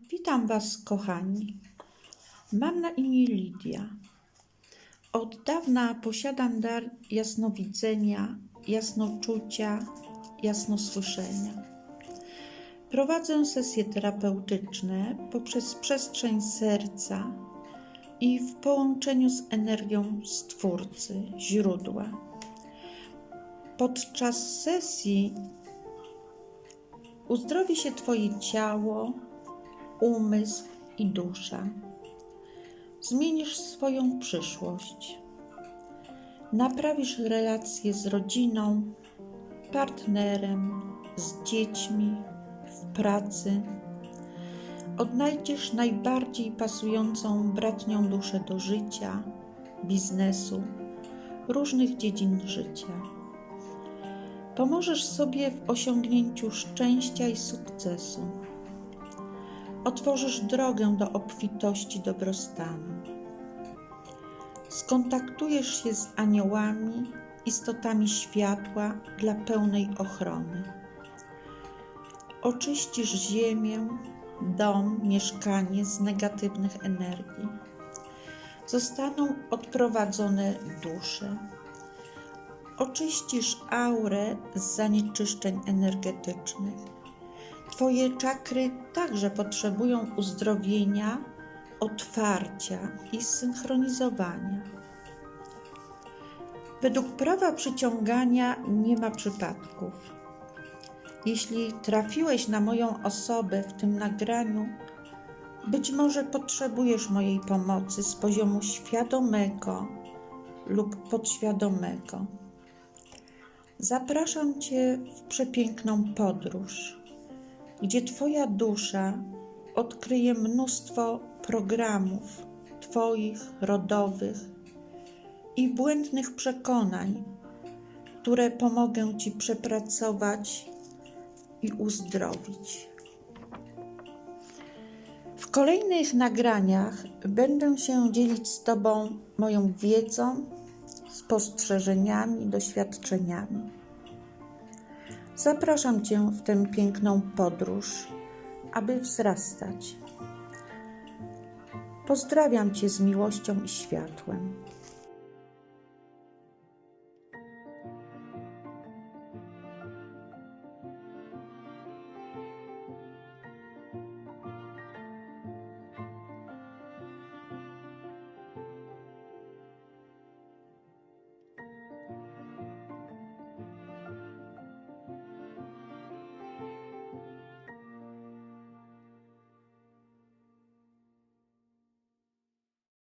Witam Was, kochani. Mam na imię Lidia. Od dawna posiadam dar jasnowidzenia, jasnoczucia, jasnosłyszenia. Prowadzę sesje terapeutyczne poprzez przestrzeń serca i w połączeniu z energią Stwórcy, źródła. Podczas sesji uzdrowi się Twoje ciało, umysł i dusza. Zmienisz swoją przyszłość. Naprawisz relacje z rodziną, partnerem, z dziećmi, w pracy. Odnajdziesz najbardziej pasującą bratnią duszę do życia, biznesu, różnych dziedzin życia. Pomożesz sobie w osiągnięciu szczęścia i sukcesu otworzysz drogę do obfitości dobrostanu. Skontaktujesz się z aniołami, istotami światła dla pełnej ochrony. Oczyścisz ziemię, dom, mieszkanie z negatywnych energii. Zostaną odprowadzone dusze. Oczyścisz aurę z zanieczyszczeń energetycznych Twoje czakry także potrzebują uzdrowienia, otwarcia i zsynchronizowania. Według prawa przyciągania nie ma przypadków. Jeśli trafiłeś na moją osobę w tym nagraniu, być może potrzebujesz mojej pomocy z poziomu świadomego lub podświadomego. Zapraszam Cię w przepiękną podróż gdzie Twoja dusza odkryje mnóstwo programów Twoich rodowych i błędnych przekonań, które pomogę Ci przepracować i uzdrowić. W kolejnych nagraniach będę się dzielić z Tobą moją wiedzą, spostrzeżeniami, doświadczeniami. Zapraszam Cię w tę piękną podróż, aby wzrastać. Pozdrawiam Cię z miłością i światłem.